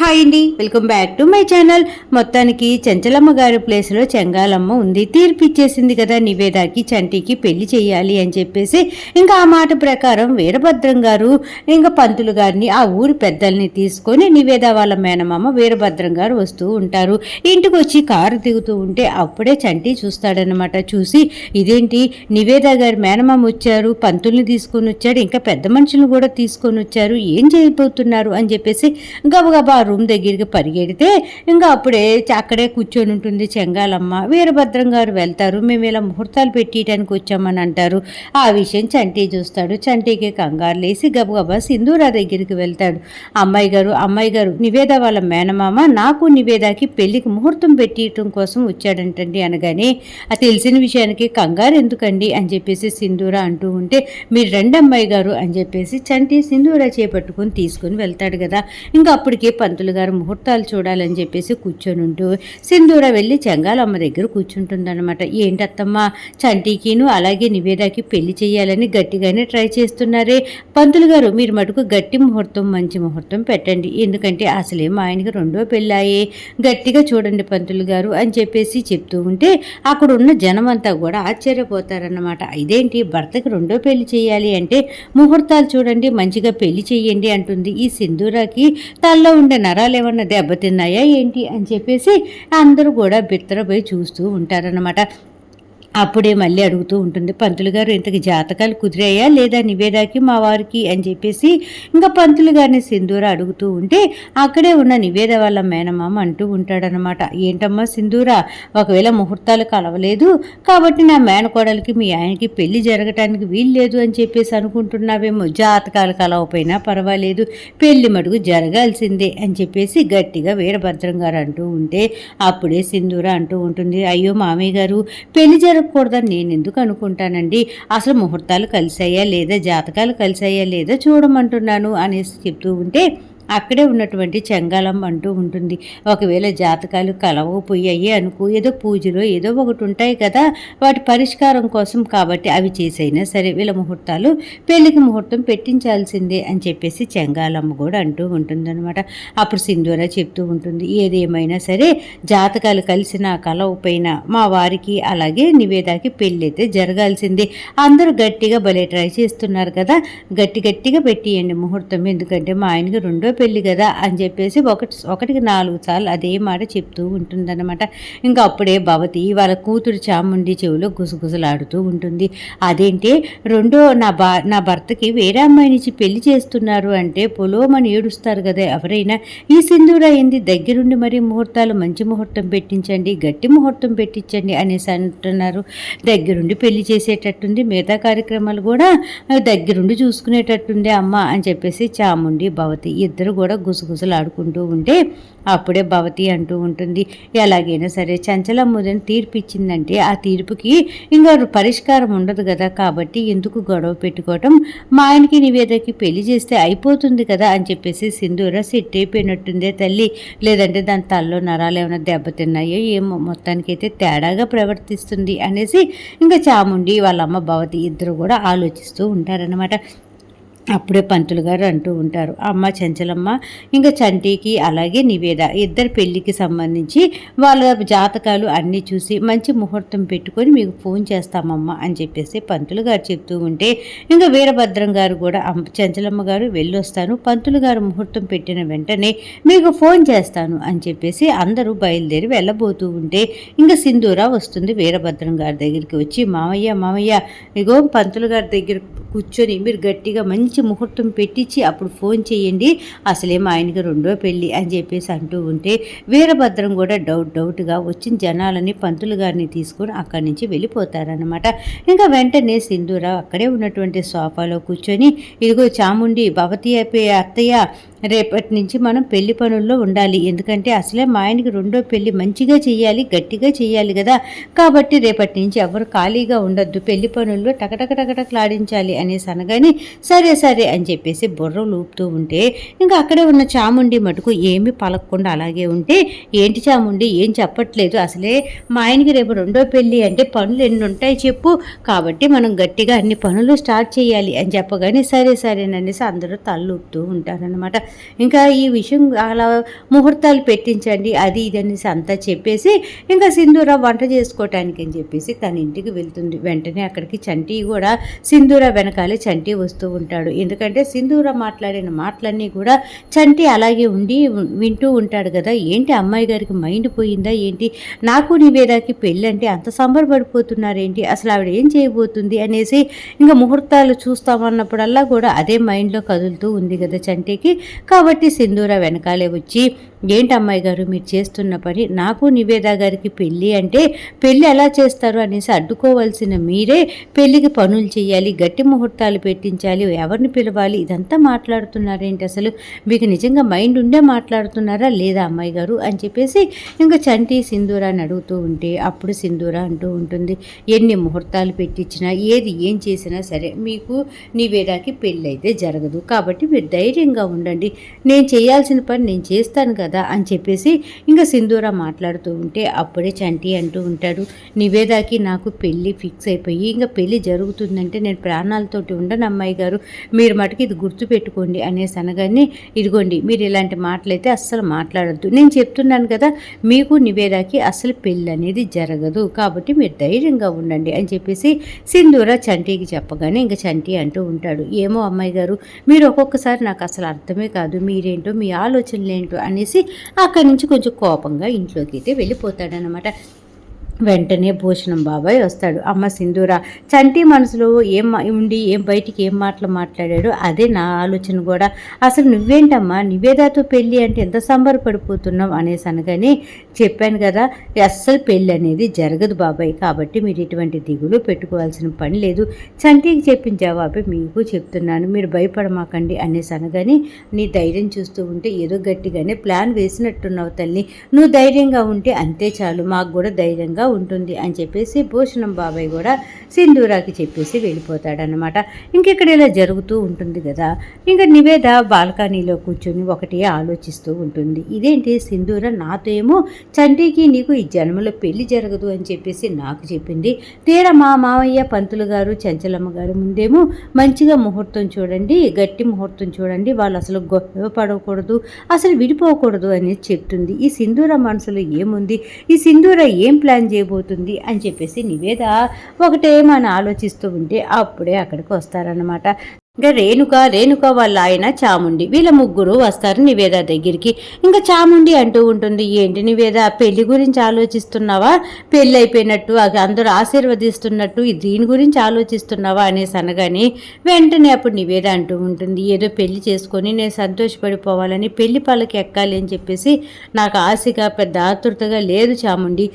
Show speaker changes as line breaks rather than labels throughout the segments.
Hi అండి. Welcome back to my channel. మొత్తానికి చెంచలమ్మ గారి ప్లేస్లో చెంగాలమ్మ ఉంది. తీర్పు ఇచ్చేసింది కదా నివేదాకి చంటికి పెళ్ళి చేయాలి అని చెప్పేసి. ఇంకా ఆ మాట ప్రకారం వీరభద్రం గారు ఇంకా పంతులు గారిని ఆ ఊరి పెద్దల్ని తీసుకొని నివేద వాళ్ళ మేనమామ వీరభద్రం గారు వస్తూ ఉంటారు. ఇంటికి వచ్చి కారు దిగుతూ ఉంటే అప్పుడే చంటి చూస్తాడనమాట చూసి ఇదేంటి? నివేద గారి మేనమామ వచ్చారు పంతుల్ని తీసుకొని వచ్చాడు ఇంకా పెద్ద మనుషులను కూడా తీసుకొని వచ్చారు. ఏం చేయబోతున్నారు అని చెప్పేసి గబగబా రూమ్ దగ్గరికి పరిగెడితే ఇంకా అప్పుడే అక్కడే కూర్చొని ఉంటుంది చెంగాలమ్మ. వీరభద్రం గారు వెళ్తారు. మేము ఇలా ముహూర్తాలు పెట్టియడానికి వచ్చామని అంటారు. ఆ విషయం చంటి చూస్తాడు. చంటికి కంగారు లేసి గబగబా సింధూరా దగ్గరికి వెళ్తాడు. అమ్మాయి గారు అమ్మాయి గారు నివేద వాళ్ళ మేనమామ నాకు నివేదాకి పెళ్ళికి ముహూర్తం పెట్టియటం కోసం వచ్చాడంటండి అనగానే ఆ తెలిసిన విషయానికి కంగారు ఎందుకండి? అని చెప్పేసి సింధూరా అంటూ ఉంటే మీరు రెండు అమ్మాయి గారు అని చెప్పేసి చంటి సింధూరా చేపట్టుకుని తీసుకుని వెళ్తాడు కదా. ఇంకా అప్పటికే పంతులు గారు ముహూర్తాలు చూడాలని చెప్పేసి కూర్చొని ఉంటూ సింధూర వెళ్ళి చెంగాలమ్మ దగ్గర కూర్చుంటుందన్నమాట. ఏంటత్తమ్మ చంటికిను అలాగే నివేదాకి పెళ్ళి చేయాలని గట్టిగానే ట్రై చేస్తున్నారే. పంతులు గారు మీరు మటుకు గట్టి ముహూర్తం మంచి ముహూర్తం పెట్టండి. ఎందుకంటే అసలే మా ఆయనకి రెండో పెళ్ళాయే. గట్టిగా చూడండి పంతులు గారు అని చెప్పేసి చెప్తూ ఉంటే అక్కడ ఉన్న జనమంతా కూడా ఆశ్చర్యపోతారన్నమాట. ఇదేంటి భర్తకి రెండో పెళ్ళి చేయాలి అంటే ముహూర్తాలు చూడండి మంచిగా పెళ్ళి చేయండి అంటుంది ఈ సింధూరాకి తనలో ఉండే నరాలు ఏమన్నా దెబ్బతిన్నాయా ఏంటి అని చెప్పేసి అందరూ కూడా బిత్తరపోయి చూస్తూ ఉంటారన్నమాట. అప్పుడే మళ్ళీ అడుగుతూ ఉంటుంది పంతులు గారు ఇంతకి జాతకాలు కుదిరాయా లేదా? నివేదాకి మా వారికి అని చెప్పేసి ఇంకా పంతులు గారిని సింధూర అడుగుతూ ఉంటే అక్కడే ఉన్న నివేద వాళ్ళ మేనమామ అంటూ ఉంటాడనమాట ఏంటమ్మా సింధూర ఒకవేళ ముహూర్తాలు కలవలేదు కాబట్టి నా మేనకోడలికి మీ ఆయనకి పెళ్ళి జరగటానికి వీలు లేదు అని చెప్పేసి అనుకుంటున్నావేమో. జాతకాలు కలవపోయినా పర్వాలేదు పెళ్ళి మడుగు జరగాల్సిందే అని చెప్పేసి గట్టిగా వీరభద్రం గారు అంటూ ఉంటే అప్పుడే సింధూర అంటూ ఉంటుంది అయ్యో మామయ్య గారు పెళ్ళి జరగకూడదని నేను ఎందుకు అనుకుంటానండి? అసలు ముహూర్తాలు కలిసాయా లేదా జాతకాలు కలిసాయా లేదా చూడమంటున్నాను అనేసి చెప్తూ ఉంటే అక్కడే ఉన్నటువంటి చెంగాలం అంటూ ఉంటుంది. ఒకవేళ జాతకాలు కలవపోయాయి అనుకో ఏదో పూజలో ఏదో ఒకటి ఉంటాయి కదా వాటి పరిష్కారం కోసం కాబట్టి అవి చేసైనా సరే వీళ్ళ ముహూర్తాలు పెళ్ళికి ముహూర్తం పెట్టించాల్సిందే అని చెప్పేసి చెంగాలమ్మ కూడా అంటూ ఉంటుందన్నమాట. అప్పుడు సింధూర చెప్తూ ఉంటుంది. ఏదేమైనా సరే జాతకాలు కలిసిన కలవపోయినా మా వారికి అలాగే నివేదాకి పెళ్ళి అయితే జరగాల్సిందే. అందరూ గట్టిగా భలే ట్రై చేస్తున్నారు కదా గట్టి గట్టిగా పెట్టియండి ముహూర్తం. ఎందుకంటే మా ఆయనకి రెండో పెళ్ళి కదా అని చెప్పేసి ఒకటి ఒకటికి నాలుగు సార్లు అదే మాట చెప్తూ ఉంటుందన్నమాట. ఇంకా అప్పుడే భవతి వాళ్ళ కూతురు చాముండి చెవిలో గుసగుసలాడుతూ ఉంటుంది. అదేంటి? రెండో నా బా నా భర్తకి వేరే అమ్మాయినిచ్చి పెళ్ళి చేస్తున్నారు అంటే పొలోమని ఏడుస్తారు కదా ఎవరైనా. ఈ సింధూర అయింది దగ్గరుండి మరి ముహూర్తాలు మంచి ముహూర్తం పెట్టించండి గట్టి ముహూర్తం పెట్టించండి అనేసి అంటున్నారు. దగ్గరుండి పెళ్ళి చేసేటట్టుంది మిగతా కార్యక్రమాలు కూడా దగ్గరుండి చూసుకునేటట్టుంది అమ్మ అని చెప్పేసి చాముండి భవతి ఇద్దరు కూడా గుసగుసలాడుకుంటూ ఉంటే అప్పుడే భవతి అంటూ ఉంటుంది. ఎలాగైనా సరే చంచలమ్మదని తీర్పు ఇచ్చిందంటే ఆ తీర్పుకి ఇంకా పరిష్కారం ఉండదు కదా. కాబట్టి ఎందుకు గొడవ పెట్టుకోవటం? మా ఆయనకి నివేదకి పెళ్ళి చేస్తే అయిపోతుంది కదా అని చెప్పేసి సింధూర సెట్ అయిపోయినట్టుందే తల్లి. లేదంటే దాని తల్లో నరాలు ఏమైనా దెబ్బతిన్నాయో ఏమో మొత్తానికైతే తేడాగా ప్రవర్తిస్తుంది అనేసి ఇంకా చాముండి వాళ్ళ అమ్మ భవతి ఇద్దరు కూడా ఆలోచిస్తూ ఉంటారనమాట అప్పుడే పంతులు గారు అంటూ ఉంటారు అమ్మ చంచలమ్మ ఇంకా చంటికి అలాగే నివేద. ఇద్దరు పెళ్ళికి సంబంధించి వాళ్ళ జాతకాలు అన్నీ చూసి మంచి ముహూర్తం పెట్టుకొని మీకు ఫోన్ చేస్తామమ్మా అని చెప్పేసి పంతులు గారు చెప్తూ ఉంటే ఇంకా వీరభద్రం గారు కూడా అమ్మ చంచలమ్మ గారు వెళ్ళొస్తాను పంతులు గారు ముహూర్తం పెట్టిన వెంటనే మీకు ఫోన్ చేస్తాను అని చెప్పేసి అందరూ బయలుదేరి వెళ్ళబోతూ ఉంటే ఇంకా సింధూర వస్తుంది వీరభద్రం గారి దగ్గరికి వచ్చి మామయ్య మామయ్య ఇగో పంతులు గారి దగ్గర కూర్చొని మీరు గట్టిగా మంచి ముహూర్తం పెట్టించి అప్పుడు ఫోన్ చేయండి. అసలే మా ఆయనకి రెండో పెళ్ళి అని చెప్పేసి అంటూ ఉంటే వీరభద్రం కూడా డౌట్ డౌట్గా వచ్చిన జనాలని పంతులు గారిని తీసుకొని అక్కడి నుంచి వెళ్ళిపోతారనమాట ఇంకా వెంటనే సింధూరావు అక్కడే ఉన్నటువంటి సోఫాలో కూర్చొని ఇదిగో చాముండి భవతి అయిపోయే అత్తయ్య రేపటి నుంచి మనం పెళ్ళి పనుల్లో ఉండాలి. ఎందుకంటే అసలే మా ఆయనకి రెండో పెళ్ళి మంచిగా చేయాలి గట్టిగా చేయాలి కదా. కాబట్టి రేపటి నుంచి ఎవరు ఖాళీగా ఉండొద్దు. పెళ్ళి పనుల్లో టకటక టకటకలాడించాలి అనేసి అనగానే సరే సరే అని చెప్పేసి బుర్ర లూపుతూ ఉంటే ఇంకా అక్కడే ఉన్న చాముండి మటుకు ఏమి పలకకుండా అలాగే ఉంటే ఏంటి చాముండి? ఏం చెప్పట్లేదు. అసలే మా ఆయనకి రేపు రెండో పెళ్ళి అంటే పనులు ఎన్ని ఉంటాయి చెప్పు. కాబట్టి మనం గట్టిగా అన్ని పనులు స్టార్ట్ చేయాలి అని చెప్పగానే సరే సరేననేసి అందరూ తల్లూపుతూ ఉంటారనమాట ఇంకా ఈ విషయం అలా ముహూర్తాలు పెట్టించండి అది ఇది అనేసి అంతా చెప్పేసి ఇంకా సింధూర వంట చేసుకోవటానికి అని చెప్పేసి తన ఇంటికి వెళ్తుంది. వెంటనే అక్కడికి చంటి కూడా సింధూర వెనకాలే చంటి వస్తూ ఉంటాడు. ఎందుకంటే సింధూర మాట్లాడిన మాటలన్నీ కూడా చంటి అలాగే ఉండి వింటూ ఉంటాడు కదా. ఏంటి అమ్మాయి గారికి మైండ్ పోయిందా ఏంటి? నాకు నివేదాకి పెళ్ళి అంటే అంత సంబరపడిపోతున్నారేంటి? అసలు ఆవిడ ఏం చేయబోతుంది అనేసి ఇంకా ముహూర్తాలు చూస్తామన్నప్పుడల్లా కూడా అదే మైండ్లో కదులుతూ ఉంది కదా చంటికి. కాబట్టి సింధూర వెనకాలే వచ్చి ఏంటి అమ్మాయి గారు మీరు చేస్తున్న పని? నాకు నివేద గారికి పెళ్ళి అంటే పెళ్ళి ఎలా చేస్తారు? అనేసి అడ్డుకోవాల్సిన మీరే పెళ్ళికి పనులు చేయాలి గట్టి ముహూర్తాలు పెట్టించాలి ఎవరిని పిలవాలి ఇదంతా మాట్లాడుతున్నారేంటి అసలు? మీకు నిజంగా మైండ్ ఉండే మాట్లాడుతున్నారా? లేదా అమ్మాయి గారు? అని చెప్పేసి ఇంకా చంటి సింధూర అని అడుగుతూ ఉంటే అప్పుడు సింధూర అంటూ ఉంటుంది ఎన్ని ముహూర్తాలు పెట్టించినా ఏది ఏం చేసినా సరే మీకు నివేదాకి పెళ్ళి అయితే జరగదు. కాబట్టి మీరు ధైర్యంగా ఉండండి నేను చేయాల్సిన పని నేను చేస్తాను కదా అని చెప్పేసి ఇంకా సింధూర మాట్లాడుతూ ఉంటే అప్పుడే చంటి అంటూ ఉంటాడు. నివేదాకి నాకు పెళ్ళి ఫిక్స్ అయిపోయి ఇంకా పెళ్ళి జరుగుతుందంటే నేను ప్రాణాలతోటి ఉండను అమ్మాయి గారు. మీరు మటుకు ఇది గుర్తుపెట్టుకోండి అనేసి అనగానే ఇదిగోండి మీరు ఇలాంటి మాటలైతే అస్సలు మాట్లాడద్దు. నేను చెప్తున్నాను కదా మీకు నివేదాకి అసలు పెళ్ళి అనేది జరగదు. కాబట్టి మీరు ధైర్యంగా ఉండండి అని చెప్పేసి సింధూర చంటికి చెప్పగానే ఇంకా చంటి అంటూ ఉంటాడు. ఏమో అమ్మాయి గారు మీరు ఒక్కొక్కసారి నాకు అసలు అర్థమే కాదు. కాదు మీరేంటో మీ ఆలోచనలు ఏంటో అనేసి అక్కడి నుంచి కొంచెం కోపంగా ఇంట్లోకి అయితే వెళ్ళిపోతాడనమాట వెంటనే భూషణం బాబాయ్ వస్తాడు. అమ్మ సింధూర చంటి మనసులో ఏం ఉండి ఏం బయటికి ఏం మాటలు మాట్లాడాడో అదే నా ఆలోచన కూడా. అసలు నువ్వేంటమ్మా? నివేదాతో పెళ్ళి అంటే ఎంత సంబరపడిపోతున్నావు అనేసి అనగానే చెప్పాను కదా అస్సలు పెళ్ళి అనేది జరగదు బాబాయ్. కాబట్టి మీరు ఇటువంటి దిగులు పెట్టుకోవాల్సిన పని లేదు. చంటికి చెప్పిన జవాబే మీకు చెప్తున్నాను. మీరు భయపడమాకండి అనేసి అనగానే నీ ధైర్యం చూస్తూ ఉంటే ఏదో గట్టిగానే ప్లాన్ వేసినట్టున్నావు తల్లి. నువ్వు ధైర్యంగా ఉంటే అంతే చాలు. మాకు కూడా ధైర్యంగా ఉంటుంది అని చెప్పేసి భూషణం బాబాయ్ కూడా సింధూరాకి చెప్పేసి వెళ్ళిపోతాడనమాట ఇంకెక్కడ ఇలా జరుగుతూ ఉంటుంది కదా? ఇంకా నివేద బాల్కనీలో కూర్చొని ఒకటి ఆలోచిస్తూ ఉంటుంది. ఇదేంటి సింధూర నాతో ఏమో చంటికి నీకు ఈ జన్మలో పెళ్ళి జరగదు అని చెప్పేసి నాకు చెప్పింది. తీరా మా మామయ్య పంతులు గారు చంచలమ్మ గారు ముందేమో మంచిగా ముహూర్తం చూడండి గట్టి ముహూర్తం చూడండి వాళ్ళు అసలు గొప్ప పడకూడదు అసలు విడిపోకూడదు అనేది చెప్తుంది. ఈ సింధూర మనసులో ఏముంది? ఈ సింధూర ఏం ప్లాన్ చేయబోతుంది అని చెప్పేసి నివేద ఒకటేమని ఆలోచిస్తూ ఉంటే అప్పుడే అక్కడికి వస్తారనమాట ఇంకా రేణుక రేణుక వాళ్ళ ఆయన చాముండి వీళ్ళ ముగ్గురు వస్తారు నివేద దగ్గరికి. ఇంకా చాముండి అంటూ ఉంటుంది ఏంటి నివేద పెళ్ళి గురించి ఆలోచిస్తున్నావా? పెళ్ళి అయిపోయినట్టు అందరూ ఆశీర్వదిస్తున్నట్టు దీని గురించి ఆలోచిస్తున్నావా? అనేసి అనగానే వెంటనే అప్పుడు నివేద అంటూ ఉంటుంది ఏదో పెళ్ళి చేసుకొని నేను సంతోషపడిపోవాలని పెళ్ళి పళ్ళకి ఎక్కాలి అని చెప్పేసి నాకు ఆశగా పెద్ద ఆతృతగా లేదు చాముండి.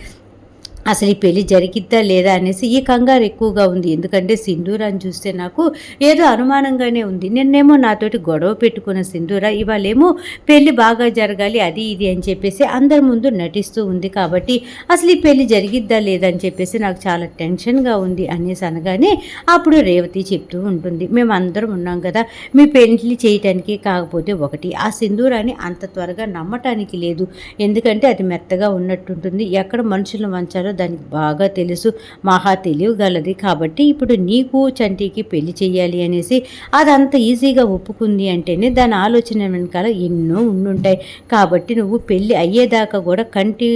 అసలు ఈ పెళ్ళి జరిగిద్దా లేదా అనేసి ఈ కంగారు ఎక్కువగా ఉంది. ఎందుకంటే సింధూరాన్ని చూస్తే నాకు ఏదో అనుమానంగానే ఉంది. నిన్నేమో నాతోటి గొడవ పెట్టుకున్న సింధూర ఇవాళేమో పెళ్ళి బాగా జరగాలి అది ఇది అని చెప్పేసి అందరి ముందు నటిస్తూ ఉంది కాబట్టి అసలు ఈ పెళ్ళి జరిగిద్దా లేదా అని చెప్పేసి నాకు చాలా టెన్షన్గా ఉంది అనేసి అనగానే అప్పుడు రేవతి చెప్తూ ఉంటుంది. మేము అందరం ఉన్నాం కదా మీ పెళ్ళి చేయటానికి కాకపోతే ఒకటి. ఆ సింధూరాన్ని అంత త్వరగా నమ్మటానికి లేదు. ఎందుకంటే అది మెత్తగా ఉన్నట్టుంటుంది. ఎక్కడ మనుషులు వంచాలో దానికి బాగా తెలుసు మహా తెలియగలది. కాబట్టి ఇప్పుడు నీకు చంటికి పెళ్ళి చేయాలి అనేసి అదంత ఈజీగా ఒప్పుకుంది అంటేనే దాని ఆలోచన వెనకాల ఎన్నో ఉండుంటాయి. కాబట్టి నువ్వు పెళ్ళి అయ్యేదాకా కూడా కంటి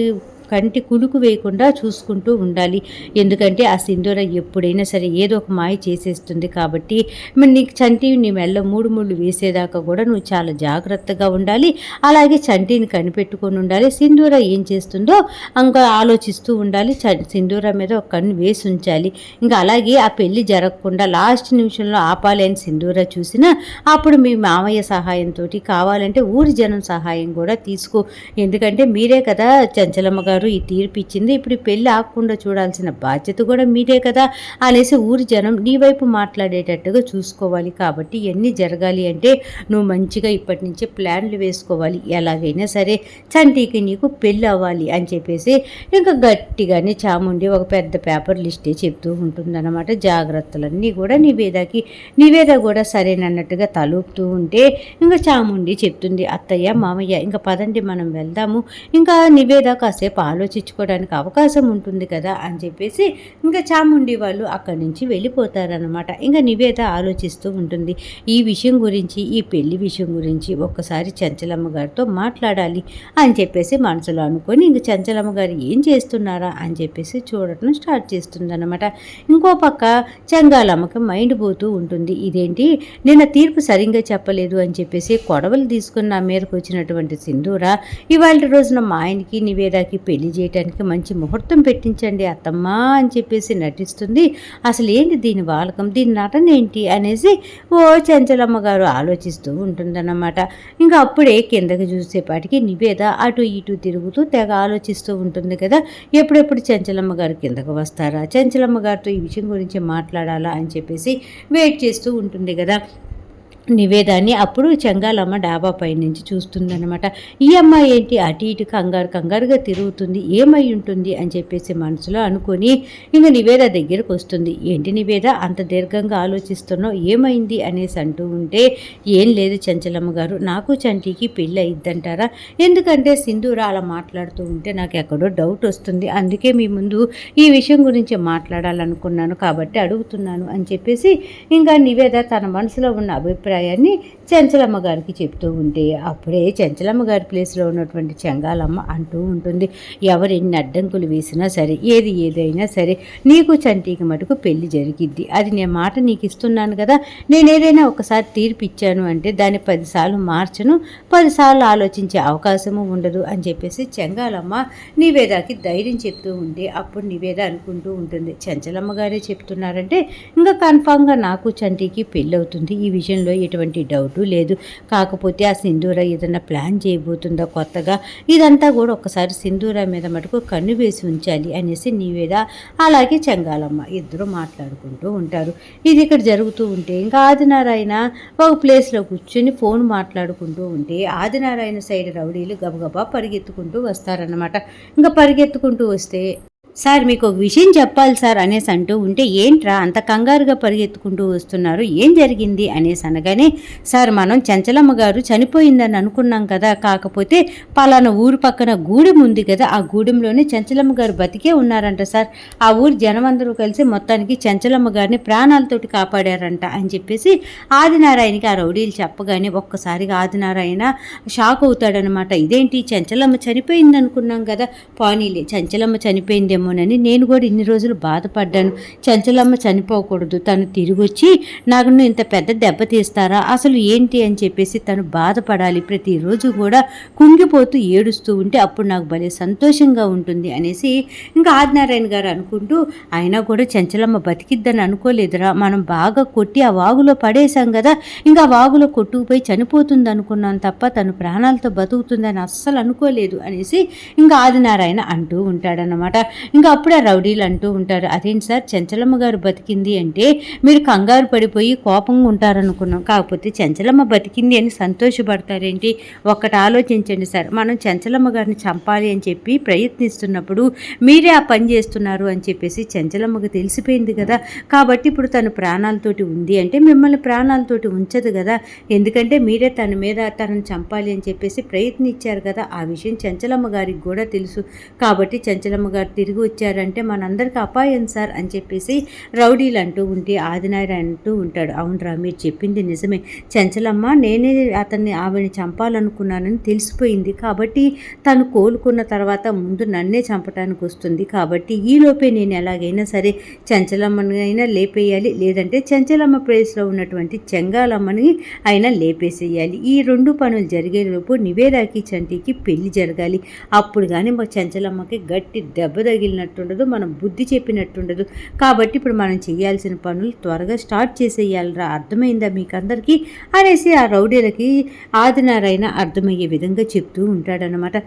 కంటి కునుకు వేయకుండా చూసుకుంటూ ఉండాలి. ఎందుకంటే ఆ సింధూర ఎప్పుడైనా సరే ఏదో ఒక మాయ చేసేస్తుంది కాబట్టి మరి నీకు చంటి నీ మెల్ల మూడు ముళ్ళు వేసేదాకా కూడా నువ్వు చాలా జాగ్రత్తగా ఉండాలి. అలాగే చంటిని కనిపెట్టుకొని ఉండాలి. సింధూర ఏం చేస్తుందో ఇంకా ఆలోచిస్తూ ఉండాలి. సింధూర మీద ఒక కన్ను వేసి ఉంచాలి. ఇంకా అలాగే ఆ పెళ్ళి జరగకుండా లాస్ట్ నిమిషంలో ఆపాలి అని సింధూర చూసినా అప్పుడు మీ మామయ్య సహాయంతో కావాలంటే ఊరి జనం సహాయం కూడా తీసుకో. ఎందుకంటే మీరే కదా చంచలమ్మ గారు ఈ తీర్పు ఇచ్చింది. ఇప్పుడు పెళ్ళి ఆకుండా చూడాల్సిన బాధ్యత కూడా మీరే కదా? అనేసి ఊరి జనం నీ వైపు మాట్లాడేటట్టుగా చూసుకోవాలి. కాబట్టి ఇవన్నీ జరగాలి అంటే నువ్వు మంచిగా ఇప్పటి నుంచే ప్లాన్లు వేసుకోవాలి. ఎలాగైనా సరే చంటికి నీకు పెళ్ళి అవ్వాలి అని చెప్పేసి ఇంకా గట్టిగానే చాముండి ఒక పెద్ద పేపర్ లిస్టే చెప్తూ ఉంటుందన్నమాట. జాగ్రత్తలన్నీ కూడా నివేదకి నివేద కూడా సరేనన్నట్టుగా తలుపుతూ ఉంటే ఇంకా చాముండి చెప్తుంది అత్తయ్య మామయ్య ఇంకా పదండి మనం వెళ్దాము. ఇంకా నివేద కాసేపు ఆలోచించుకోవడానికి అవకాశం ఉంటుంది కదా అని చెప్పేసి ఇంకా చాముండి వాళ్ళు అక్కడి నుంచి వెళ్ళిపోతారనమాట ఇంకా నివేద ఆలోచిస్తూ ఉంటుంది ఈ విషయం గురించి ఈ పెళ్ళి విషయం గురించి ఒక్కసారి చంచలమ్మ గారితో మాట్లాడాలి అని చెప్పేసి మనసులో అనుకొని ఇంక చంచలమ్మ గారు ఏం చేస్తున్నారా అని చెప్పేసి చూడటం స్టార్ట్ చేస్తుందన్నమాట. ఇంకో పక్క చంగాలమ్మకి మైండ్ పోతూ ఉంటుంది ఇదేంటి నిన్న తీర్పు సరిగ్గా చెప్పలేదు అని చెప్పేసి కొడవలు తీసుకుని నా వచ్చినటువంటి సింధూర ఇవాళ రోజున మా ఆయనకి నివేదాకి పెళ్ళి తెలియజేయటానికి మంచి ముహూర్తం పెట్టించండి అత్తమ్మ అని చెప్పేసి నటిస్తుంది. అసలు ఏంటి దీని వాలకం? దీని నటన ఏంటి? అనేసి ఓ చంచలమ్మ గారు ఆలోచిస్తూ ఉంటుందన్నమాట. ఇంకా అప్పుడే కిందకి చూసేపాటికి నివేద అటు ఇటు తిరుగుతూ తెగ ఆలోచిస్తూ ఉంటుంది కదా. ఎప్పుడెప్పుడు చంచలమ్మ గారు కిందకు వస్తారా? చంచలమ్మ గారితో ఈ విషయం గురించి మాట్లాడాలా అని చెప్పేసి వెయిట్ చేస్తూ ఉంటుంది కదా. నివేదాన్ని అప్పుడు చెంగాలమ్మ డాబా పై నుంచి చూస్తుందనమాట ఈ అమ్మాయి ఏంటి? అటు ఇటు కంగారు కంగారుగా తిరుగుతుంది. ఏమై ఉంటుంది? అని చెప్పేసి మనసులో అనుకొని ఇంక నివేద దగ్గరకు వస్తుంది. ఏంటి నివేద? అంత దీర్ఘంగా ఆలోచిస్తున్నావు? ఏమైంది? అనేసి అంటూ ఉంటే ఏం లేదు చంచలమ్మ గారు. నాకు చంటికి పెళ్ళి అయిద్దంటారా? ఎందుకంటే సింధూర అలా మాట్లాడుతూ ఉంటే నాకు ఎక్కడో డౌట్ వస్తుంది. అందుకే మీ ముందు ఈ విషయం గురించి మాట్లాడాలనుకున్నాను కాబట్టి అడుగుతున్నాను అని చెప్పేసి ఇంకా నివేద తన మనసులో ఉన్న అభిప్రాయం అభిప్రాయాన్ని చెంచలమ్మ గారికి చెప్తూ ఉంటే అప్పుడే చెంచలమ్మ గారి ప్లేస్లో ఉన్నటువంటి చెంగాలమ్మ అంటూ ఉంటుంది. ఎవరు ఎన్ని అడ్డంకులు వేసినా సరే ఏది ఏదైనా సరే నీకు చంటికి మటుకు పెళ్ళి జరిగిద్ది. అది నేను మాట నీకు ఇస్తున్నాను కదా నేను ఏదైనా ఒకసారి తీర్పు ఇచ్చాను అంటే దాన్ని పదిసార్లు మార్చను పదిసార్లు ఆలోచించే అవకాశము ఉండదు అని చెప్పేసి చెంగాలమ్మ నివేదాకి ధైర్యం చెప్తూ ఉంటే అప్పుడు నివేద అనుకుంటూ ఉంటుంది. చెంచలమ్మ గారే చెప్తున్నారంటే ఇంకా కన్ఫామ్గా నాకు చంటికి పెళ్ళి అవుతుంది ఈ విషయంలో ఎటువంటి డౌటు లేదు. కాకపోతే ఆ సింధూర ఏదైనా ప్లాన్ చేయబోతుందో కొత్తగా? ఇదంతా కూడా ఒకసారి సింధూర మీద మటుకు కన్ను వేసి ఉంచాలి అనేసి నీవేద అలాగే చెంగాలమ్మ ఇద్దరు మాట్లాడుకుంటూ ఉంటారు. ఇది ఇక్కడ జరుగుతూ ఉంటే ఇంకా ఆదినారాయణ ఒక ప్లేస్లో కూర్చొని ఫోన్ మాట్లాడుకుంటూ ఉంటే ఆదినారాయణ సైడ్ రౌడీలు గబగబా పరిగెత్తుకుంటూ వస్తారన్నమాట. ఇంకా పరిగెత్తుకుంటూ వస్తే సార్ మీకు ఒక విషయం చెప్పాలి సార్ అనేసి అంటూ ఉంటే ఏంట్రా అంత కంగారుగా పరిగెత్తుకుంటూ వస్తున్నారు? ఏం జరిగింది? అనేసి అనగానే సార్ మనం చెంచలమ్మ గారు చనిపోయిందని అనుకున్నాం కదా కాకపోతే పలానా ఊరు పక్కన గూడెం ఉంది కదా ఆ గూడెంలోనే చెంచలమ్మ గారు బతికే ఉన్నారంట సార్. ఆ ఊరు జనం అందరూ కలిసి మొత్తానికి చెంచలమ్మ గారిని ప్రాణాలతోటి కాపాడారంట అని చెప్పేసి ఆదినారాయణకి ఆ రౌడీలు చెప్పగానే ఒక్కసారిగా ఆదినారాయణ షాక్ అవుతాడనమాట ఇదేంటి? చెంచలమ్మ చనిపోయింది అనుకున్నాం కదా పానీలే చెంచలమ్మ చనిపోయింది చనిపోతామోనని నేను కూడా ఇన్ని రోజులు బాధపడ్డాను. చంచలమ్మ చనిపోకూడదు. తను తిరిగి వచ్చి నాకు ఇంత పెద్ద దెబ్బ తీస్తారా? అసలు ఏంటి? అని చెప్పేసి తను బాధపడాలి. ప్రతిరోజు కూడా కుంగిపోతూ ఏడుస్తూ ఉంటే అప్పుడు నాకు భలే సంతోషంగా ఉంటుంది అనేసి ఇంకా ఆదినారాయణ గారు అనుకుంటూ అయినా కూడా చంచలమ్మ బతికిద్దని అనుకోలేదురా. మనం బాగా కొట్టి ఆ వాగులో పడేశాం కదా. ఇంకా ఆ వాగులో కొట్టుకుపోయి చనిపోతుంది అనుకున్నాను తప్ప తను ప్రాణాలతో బతుకుతుందని అస్సలు అనుకోలేదు అనేసి ఇంకా ఆదినారాయణ అంటూ ఉంటాడనమాట ఇంకా అప్పుడు ఆ రౌడీలు అంటూ ఉంటారు. అదేంటి సార్? చెంచలమ్మ గారు బతికింది అంటే మీరు కంగారు పడిపోయి కోపంగా ఉంటారనుకున్నాం. కాకపోతే చెంచలమ్మ బతికింది అని సంతోషపడతారేంటి? ఒక్కటి ఆలోచించండి సార్. మనం చెంచలమ్మ గారిని చంపాలి అని చెప్పి ప్రయత్నిస్తున్నప్పుడు మీరే ఆ పని చేస్తున్నారు అని చెప్పేసి చెంచలమ్మకు తెలిసిపోయింది కదా. కాబట్టి ఇప్పుడు తను ప్రాణాలతోటి ఉంది అంటే మిమ్మల్ని ప్రాణాలతోటి ఉంచదు కదా. ఎందుకంటే మీరే తన మీద తనను చంపాలి అని చెప్పేసి ప్రయత్నించారు కదా. ఆ విషయం చెంచలమ్మ గారికి కూడా తెలుసు. కాబట్టి చెంచలమ్మ గారు తిరిగి వచ్చారంటే మనందరికి అపాయం సార్ అని చెప్పేసి రౌడీలు అంటూ ఉంటే ఆదినారాయణ అంటూ ఉంటాడు. అవునరా మీరు చెప్పింది నిజమే. చంచలమ్మ నేనే అతన్ని ఆమెను చంపాలనుకున్నానని తెలిసిపోయింది. కాబట్టి తను కోలుకున్న తర్వాత ముందు నన్నే చంపడానికి వస్తుంది. కాబట్టి ఈలోపే నేను ఎలాగైనా సరే చంచలమ్మనైనా అయినా లేపేయాలి. లేదంటే చంచలమ్మ ప్లేస్లో ఉన్నటువంటి చెంగాలమ్మని అయినా లేపేసేయాలి. ఈ రెండు పనులు జరిగేలోపు నివేదాకి చంటికి పెళ్ళి జరగాలి. అప్పుడు కానీ మా చంచలమ్మకి గట్టి దెబ్బ తగిలి వెళ్ళినట్టుండదు మనం బుద్ధి చెప్పినట్టుండదు. కాబట్టి ఇప్పుడు మనం చేయాల్సిన పనులు త్వరగా స్టార్ట్ చేసేయాలరా. అర్థమైందా మీకు అందరికీ అనేసి ఆ రౌడీలకి ఆదినారాయణ అర్థమయ్యే విధంగా చెప్తూ ఉంటాడనమాట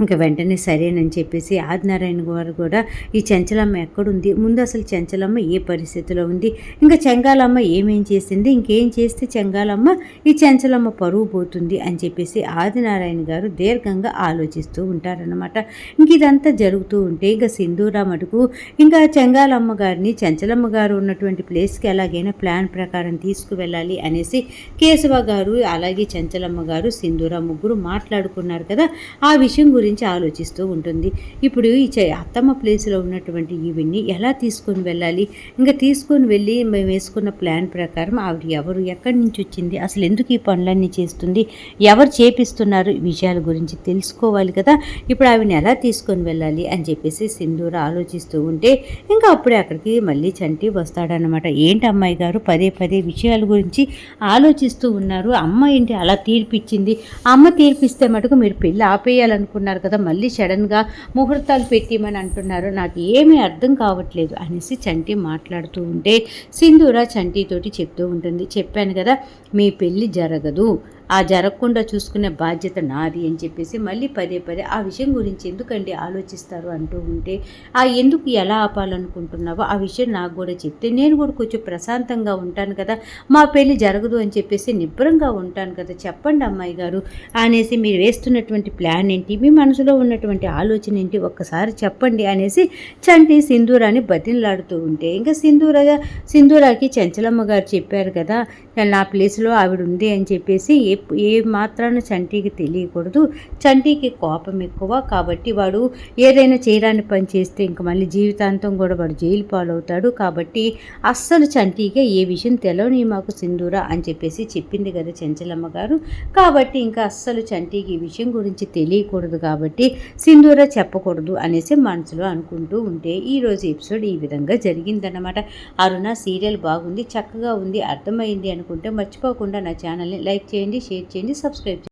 ఇంకా వెంటనే సరేనని చెప్పేసి ఆదినారాయణ గారు కూడా ఈ చెంచలమ్మ ఎక్కడుంది? ముందు అసలు చెంచలమ్మ ఏ పరిస్థితిలో ఉంది? ఇంకా చెంగాలమ్మ ఏమేం చేసింది? ఇంకేం చేస్తే చెంగాలమ్మ ఈ చెంచలమ్మ పరువు పోతుంది అని చెప్పేసి ఆదినారాయణ గారు దీర్ఘంగా ఆలోచిస్తూ ఉంటారనమాట ఇంక ఇదంతా జరుగుతూ ఉంటే ఇంకా సింధూరా మటుకు ఇంకా చెంగాలమ్మ గారిని చెంచలమ్మ గారు ఉన్నటువంటి ప్లేస్కి ఎలాగైనా ప్లాన్ ప్రకారం తీసుకువెళ్ళాలి అనేసి కేశవ గారు అలాగే చెంచలమ్మ గారు సింధూరా ముగ్గురు మాట్లాడుకున్నారు కదా? ఆ విషయం గురించి గురించి ఆలోచిస్తూ ఉంటుంది. ఇప్పుడు ఈ చ- అత్తమ్మ ప్లేస్లో ఉన్నటువంటి ఈవిడ్ని ఎలా తీసుకొని వెళ్ళాలి? ఇంకా తీసుకొని వెళ్ళి మేము వేసుకున్న ప్లాన్ ప్రకారం ఆవిడ ఎవరు ఎక్కడి నుంచి వచ్చింది అసలు ఎందుకు ఈ పనులన్నీ చేస్తుంది ఎవరు చేపిస్తున్నారు విషయాల గురించి తెలుసుకోవాలి కదా ఇప్పుడు ఆవిడని ఎలా తీసుకొని వెళ్ళాలి అని చెప్పేసి సింధూర ఆలోచిస్తూ ఉంటే ఇంకా అప్పుడే అక్కడికి మళ్ళీ చంటి వస్తాడనమాట ఏంటి అమ్మాయి గారు? పదే పదే విషయాల గురించి ఆలోచిస్తూ ఉన్నారు. అమ్మ ఏంటి అలా తీర్పిచ్చింది? అమ్మ తీర్పిస్తే మటుకు మీరు పెళ్ళి ఆపేయాలనుకున్నారు? కదా మళ్ళీ సడన్గా ముహూర్తాలు పెట్టిమని అంటున్నారు. నాకు ఏమీ అర్థం కావట్లేదు అనేసి చంటి మాట్లాడుతూ ఉంటే సింధూర చంటితోటి చెప్తూ ఉంటుంది. చెప్పాను కదా మీ పెళ్ళి జరగదు. ఆ జరగకుండా చూసుకునే బాధ్యత నాది అని చెప్పేసి మళ్ళీ పదే పదే ఆ విషయం గురించి ఎందుకండి ఆలోచిస్తారు అంటూ ఉంటే ఆ ఎందుకు ఎలా ఆపాలనుకుంటున్నావో ఆ విషయం నాకు కూడా చెప్తే నేను కూడా కొంచెం ప్రశాంతంగా ఉంటాను కదా మా పెళ్ళి జరగదు అని చెప్పేసి నిబ్బరంగా ఉంటాను కదా చెప్పండి అమ్మాయి గారు అనేసి మీరు వేస్తున్నటువంటి ప్లాన్ ఏంటి మీ మనసులో ఉన్నటువంటి ఆలోచన ఏంటి ఒక్కసారి చెప్పండి అనేసి చంటి సింధూరాని బతిలాడుతూ ఉంటే ఇంకా సింధూర సింధూరాకి చెంచలమ్మ గారు చెప్పారు కదా నా ప్లేస్లో ఆవిడ ఉంది అని చెప్పేసి ఏ ఏ మాత్రాన చంటికి తెలియకూడదు. చంటికి కోపం ఎక్కువ. కాబట్టి వాడు ఏదైనా చేయరాని పని చేస్తే ఇంక మళ్ళీ జీవితాంతం కూడా వాడు జైలు పాలవుతాడు. కాబట్టి అస్సలు చంటికే ఏ విషయం తెలవని మాకు సింధూర అని చెప్పేసి చెప్పింది కదా చెంచలమ్మ గారు. కాబట్టి ఇంకా అస్సలు చంటికి ఈ విషయం గురించి తెలియకూడదు కాబట్టి సింధూర చెప్పకూడదు అనేసి మనసులో అనుకుంటూ ఉంటే ఈరోజు ఎపిసోడ్ ఈ విధంగా జరిగిందన్నమాట. అరుణ సీరియల్ బాగుంది చక్కగా ఉంది అర్థమైంది అనుకుంటే మర్చిపోకుండా నా ఛానల్ని లైక్ చేయండి షేర్ చేయండి సబ్స్క్రైబ్ చేయండి